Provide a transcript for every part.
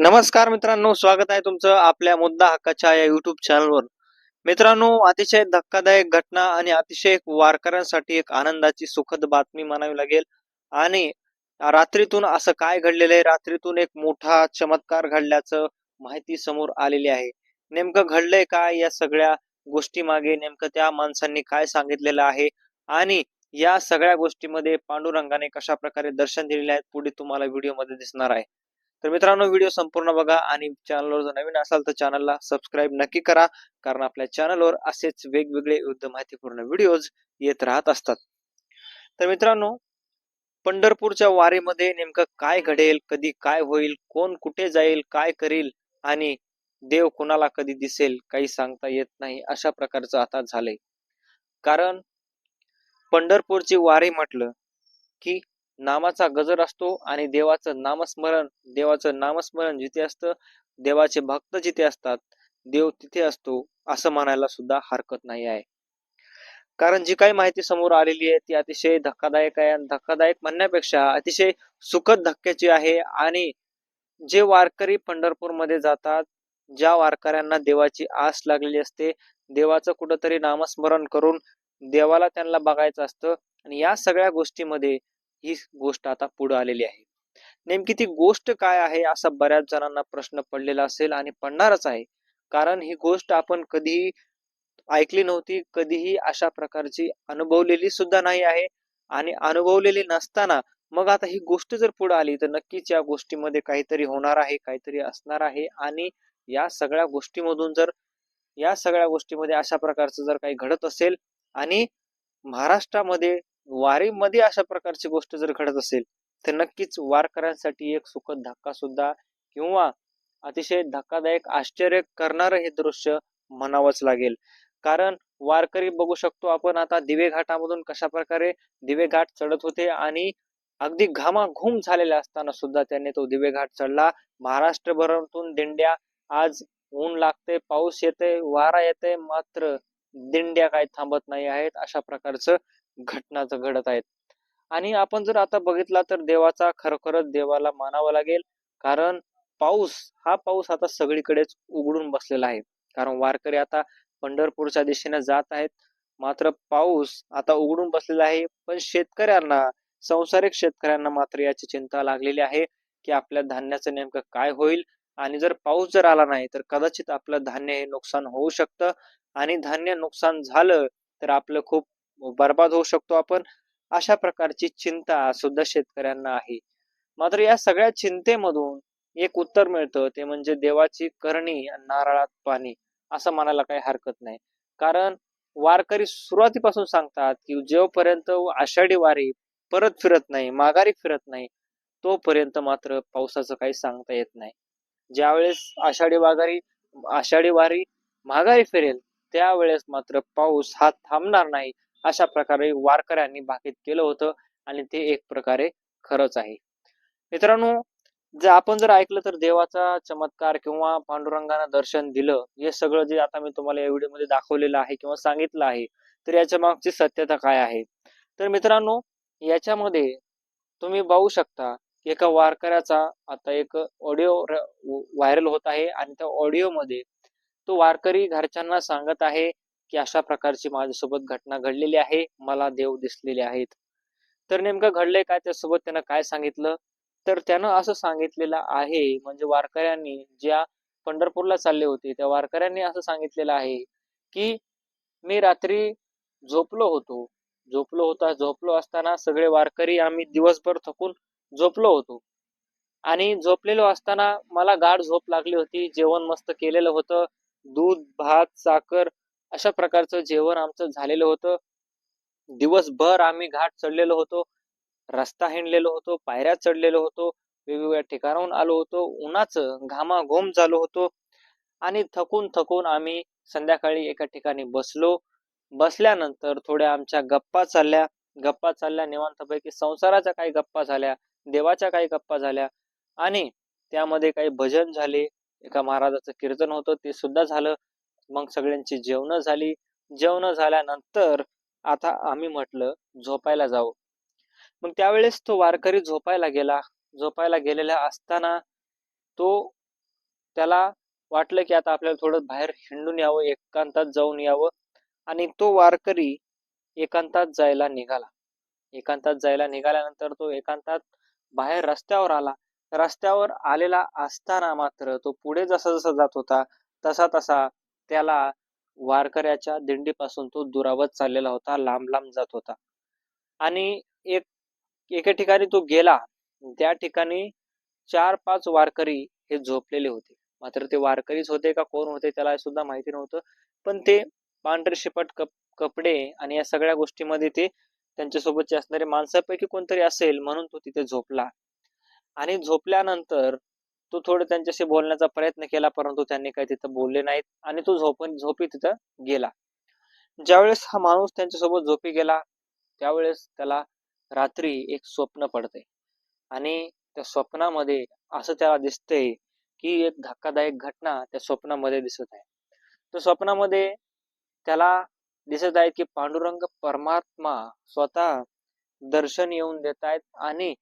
नमस्कार मित्रांनो स्वागत आहे तुमचं आपल्या मुद्दा हक्काच्या या युट्यूब चॅनलवर मित्रांनो अतिशय धक्कादायक घटना आणि अतिशय एक वारकऱ्यांसाठी एक आनंदाची सुखद बातमी म्हणावी लागेल. आणि रात्रीतून असं काय घडलेलं आहे? रात्रीतून एक मोठा चमत्कार घडल्याचं माहिती समोर आलेली आहे. नेमकं घडलंय काय? या सगळ्या गोष्टी मागे नेमकं त्या माणसांनी काय सांगितलेलं आहे? आणि या सगळ्या गोष्टीमध्ये पांडुरंगाने कशा प्रकारे दर्शन दिलेले आहेत पुढे तुम्हाला व्हिडिओमध्ये दिसणार आहे. तर मित्रांनो व्हिडिओ संपूर्ण बघा आणि चॅनलवर जर नवीन असाल तर चॅनलला सबस्क्राईब नक्की करा कारण आपल्या चॅनलवर असेच वेगवेगळे युद्ध माहितीपूर्ण व्हिडिओज येत राहत असतात. तर मित्रांनो पंढरपूरच्या वारीमध्ये नेमकं काय घडेल कधी काय होईल कोण कुठे जाईल काय करील आणि देव कुणाला कधी दिसेल काही सांगता येत नाही अशा प्रकारचं आता झालंय. कारण पंढरपूरची वारी म्हटलं की नामाचा गजर असतो आणि देवाचं नामस्मरण देवाचं नामस्मरण जिथे असतं देवाचे भक्त जिथे असतात देव तिथे असतो असं म्हणायला सुद्धा हरकत नाही आहे. कारण जी काही माहिती समोर आलेली आहे ती अतिशय धक्कादायक आहे आणि धक्कादायक म्हणण्यापेक्षा अतिशय सुखद धक्क्याची आहे आणि जे वारकरी पंढरपूरमध्ये जातात ज्या वारकऱ्यांना देवाची आस लागलेली असते देवाचं कुठंतरी नामस्मरण करून देवाला त्यांना बघायचं असतं आणि या सगळ्या गोष्टीमध्ये ही गोष्ट आता पुढे आलेली आहे. नेमकी ती गोष्ट काय आहे असा बऱ्याच जणांना प्रश्न पडलेला असेल आणि पडणारच आहे. कारण ही गोष्ट आपण कधीही ऐकली नव्हती कधीही अशा प्रकारची अनुभवलेली सुद्धा नाही आहे आणि अनुभवलेली नसताना मग आता ही गोष्ट जर पुढे आली तर नक्कीच या गोष्टीमध्ये काहीतरी होणार आहे काहीतरी असणार आहे आणि या सगळ्या गोष्टीमधून जर या सगळ्या गोष्टीमध्ये अशा प्रकारचं जर काही घडत असेल आणि महाराष्ट्रामध्ये वारीमध्ये अशा प्रकारची गोष्ट जर घडत असेल तर नक्कीच वारकऱ्यांसाठी एक सुखद धक्का सुद्धा किंवा अतिशय धक्कादायक आश्चर्य करणारं हे दृश्य म्हणावंच लागेल. कारण वारकरी बघू शकतो आपण आता दिवे घाटामधून कशा प्रकारे दिवे घाट चढत होते आणि अगदी घामाघूम झालेला असताना सुद्धा त्यांनी तो दिवे घाट चढला. महाराष्ट्रभरातून दिंड्या आज ऊन लागते पाऊस येते वारा येते मात्र दिंड्या काही थांबत नाही आहेत अशा प्रकारचं घटना घडत आहेत. आणि आपण जर आता बघितला तर देवाचा खरोखरच देवाला मानावं लागेल. कारण पाऊस हा पाऊस आता सगळीकडेच उघडून बसलेला आहे. कारण वारकरी आता पंढरपूरच्या दिशेने जात आहेत. मात्र पाऊस आता उघडून बसलेला आहे. पण शेतकऱ्यांना संसारिक शेतकऱ्यांना मात्र याची चिंता लागलेली आहे की आपल्या धान्याचं नेमकं काय होईल? आणि जर पाऊस जर आला नाही तर कदाचित आपलं धान्य हे नुकसान होऊ शकतं. आणि धान्य नुकसान झालं तर आपलं खूप बर्बाद होऊ शकतो आपण अशा प्रकारची चिंता सुद्धा शेतकऱ्यांना आहे. मात्र या सगळ्या चिंतेमधून एक उत्तर मिळतं ते म्हणजे देवाची करणी नारळात पाणी असं म्हणायला काही हरकत नाही. कारण वारकरी सुरुवातीपासून सांगतात की जेवपर्यंत आषाढी वारी परत फिरत नाही माघारी फिरत नाही तोपर्यंत मात्र पावसाचं काही सांगता येत नाही. ज्यावेळेस आषाढी वाघारी आषाढी वारी माघारी फिरेल त्यावेळेस मात्र पाऊस हा थांबणार नाही अशा प्रकारे वारकऱ्यांनी भाकीत केलं होतं आणि ते एक प्रकारे खरंच आहे. मित्रांनो जर आपण जर ऐकलं तर देवाचा चमत्कार किंवा पांडुरंगाना दर्शन दिलं हे सगळं जे आता मी तुम्हाला या व्हिडिओमध्ये दाखवलेलं आहे किंवा सांगितलं आहे तर याच्या मागची सत्यता काय आहे? तर मित्रांनो याच्यामध्ये तुम्ही बघू शकता एका वारकऱ्याचा आता एक ऑडिओ व्हायरल होत आहे आणि त्या ऑडिओमध्ये तो वारकरी घरच्यांना सांगत आहे की अशा प्रकारची माझ्यासोबत घटना घडलेली आहे मला देव दिसलेले आहेत. तर नेमकं घडलंय काय त्यासोबत त्यानं काय सांगितलं? तर त्यानं असं सांगितलेलं आहे म्हणजे वारकऱ्यांनी ज्या पंढरपूरला चालले होते त्या वारकऱ्यांनी असं सांगितलेलं आहे की मी रात्री झोपलो होतो. झोपलो होता झोपलो असताना सगळे वारकरी आम्ही दिवसभर थकून झोपलो होतो. आणि झोपलेलो असताना मला गाढ झोप लागली होती जेवण मस्त केलेलं होतं दूध भात साखर अशा प्रकारचं जेवण आमचं झालेलं होतं. दिवसभर आम्ही घाट चढलेलो होतो रस्ता हिंडलेलो होतो पायऱ्या चढलेलो होतो वेगवेगळ्या ठिकाणाहून आलो होतो उन्हाचं घामाघूम झालो होतो आणि थकून थकून आम्ही संध्याकाळी एका ठिकाणी बसलो. बसल्यानंतर थोड्या आमच्या गप्पा चालल्या. गप्पा चालल्या निवांतपैकी संसाराच्या काही गप्पा झाल्या देवाच्या काही गप्पा झाल्या आणि त्यामध्ये काही भजन झाले. एका महाराजाचं कीर्तन होतं ते सुद्धा झालं. मग सगळ्यांची जेवणं झाली. जेवण झाल्यानंतर आता आम्ही म्हटलं झोपायला जाऊ. मग त्यावेळेस तो वारकरी झोपायला गेला. झोपायला गेलेला असताना तो त्याला वाटलं की आता आपल्याला थोडं बाहेर हिंडून यावं एकांतात जाऊन यावं आणि तो वारकरी एकांतात जायला निघाला. एकांतात जायला निघाल्यानंतर तो एकांतात बाहेर रस्त्यावर आला. रस्त्यावर आलेला असताना मात्र तो पुढे जसा जसा जात होता तसा तसा त्याला वारकऱ्याच्या दिंडीपासून तो दुरावत चाललेला होता लांब लांब जात होता. आणि एक एके ठिकाणी तो गेला त्या ठिकाणी चार पाच वारकरी हे झोपलेले होते. मात्र ते वारकरीच होते का कोण होते त्याला सुद्धा माहिती नव्हतं. पण ते पांढरे शिपट कप कपडे आणि या सगळ्या गोष्टीमध्ये ते त्यांच्यासोबतचे असणारे माणसापैकी कोणतरी असेल म्हणून तो तिथे झोपला. आणि झोपल्यानंतर तो थोडं त्यांच्याशी बोलण्याचा प्रयत्न केला परंतु त्यांनी काही तिथं बोलले नाहीत आणि तो झोपून झोपी तिथं गेला. ज्यावेळेस हा माणूस त्यांच्यासोबत झोपी गेला त्यावेळेस त्याला रात्री एक स्वप्न पडते आणि त्या स्वप्नामध्ये असं त्याला दिसतंय की एक धक्कादायक घटना त्या स्वप्नामध्ये दिसत आहे. तर स्वप्नामध्ये त्याला दिसत आहे की पांडुरंग परमात्मा स्वतः दर्शन येऊन देत आहेत आणि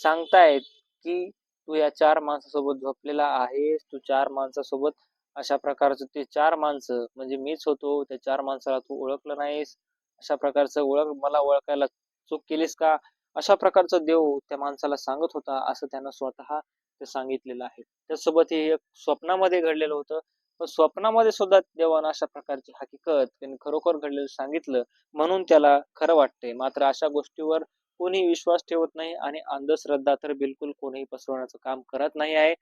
सांगतायत की तू या चार माणसासोबत झोपलेला आहेस तू चार माणसासोबत अशा प्रकारचं ते चार माणसं म्हणजे मीच होतो त्या चार माणसाला तू ओळखलं नाहीस अशा प्रकारचं ओळख मला ओळखायला चूक केलीस का? अशा प्रकारचं देव त्या माणसाला सांगत होता असं त्यानं स्वतः ते सांगितलेलं आहे. त्यासोबत हे एक स्वप्नामध्ये घडलेलं होतं पण स्वप्नामध्ये सुद्धा देवानं अशा प्रकारची हकीकत त्यांनी खरोखर घडलेलं सांगितलं म्हणून त्याला खरं वाटतंय. मात्र अशा गोष्टीवर कोणी विश्वास ठेवत नाही आणि अंधश्रद्धा तर बिलकुल कोणीही पसरवण्याचं काम करत नाही आहे.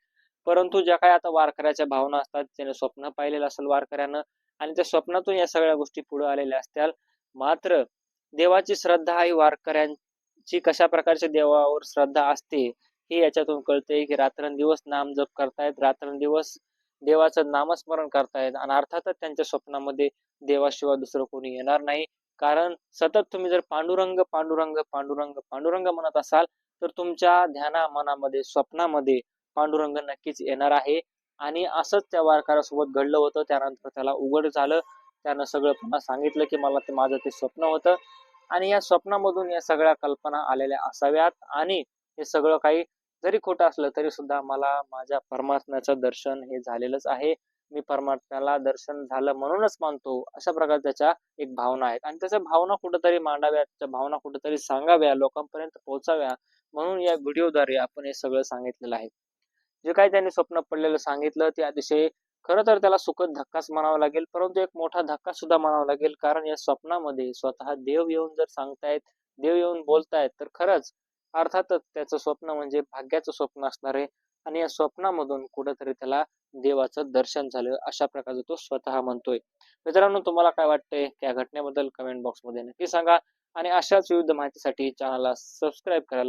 परंतु ज्या काही आता वारकऱ्याच्या भावना असतात त्याने स्वप्न पाहिलेलं असेल वारकऱ्यानं आणि त्या स्वप्नातून या सगळ्या गोष्टी पुढे आलेल्या असत्या मात्र देवाची श्रद्धा ही वारकऱ्यांची कशा प्रकारच्या देवावर श्रद्धा असते हे याच्यातून कळते की रात्रंदिवस नाम जप करतायत रात्रंदिवस देवाचं नामस्मरण करतायत आणि अर्थातच त्यांच्या स्वप्नामध्ये देवाशिवाय दुसरं कोणी येणार नाही. कारण सतत तुम्ही जर पांडुरंग पांडुरंग पांडुरंग पांडुरंग म्हणत असाल तर तुमच्या ध्याना मनामध्ये स्वप्नामध्ये पांडुरंग नक्कीच येणार आहे. आणि असंच त्या वारकऱ्यासोबत घडलं होतं. त्यानंतर त्याला उघड झालं. त्यानं सगळं पुन्हा सांगितलं की मला ते माझं ते स्वप्न होतं. आणि या स्वप्नामधून या सगळ्या कल्पना आलेल्या असाव्यात. आणि हे सगळं काही जरी खोटं असलं तरी सुद्धा मला माझ्या परमात्म्याचं दर्शन हे झालेलंच आहे. मी परमात्म्याला दर्शन झालं म्हणूनच मानतो अशा प्रकारे त्याच्या एक भावना आहेत. आणि त्याच्या भावना कुठेतरी मांडाव्या त्याच्या भावना कुठेतरी सांगाव्या लोकांपर्यंत पोहोचाव्या म्हणून या व्हिडिओद्वारे आपण हे सगळं सांगितलेलं आहे. जे काही त्यांनी स्वप्न पडलेलं सांगितलं ते अतिशय खरं तर त्याला सुखद धक्काच म्हणावा लागेल परंतु एक मोठा धक्का सुद्धा म्हणावा लागेल कारण या स्वप्नामध्ये स्वतः देव येऊन जर सांगतायत देव येऊन बोलतायत तर खरंच अर्थातच त्याचं स्वप्न म्हणजे भाग्याचं स्वप्न असणार आहे आणि या स्वप्नामधून कुठेतरी त्याला देवाचं दर्शन झालं अशा प्रकारचं तो स्वतः म्हणतोय. मित्रांनो तुम्हाला काय वाटतंय? त्या घटनेबद्दल कमेंट बॉक्समध्ये नक्की सांगा. आणि अशाच विविध माहितीसाठी चॅनलला सबस्क्राईब करायला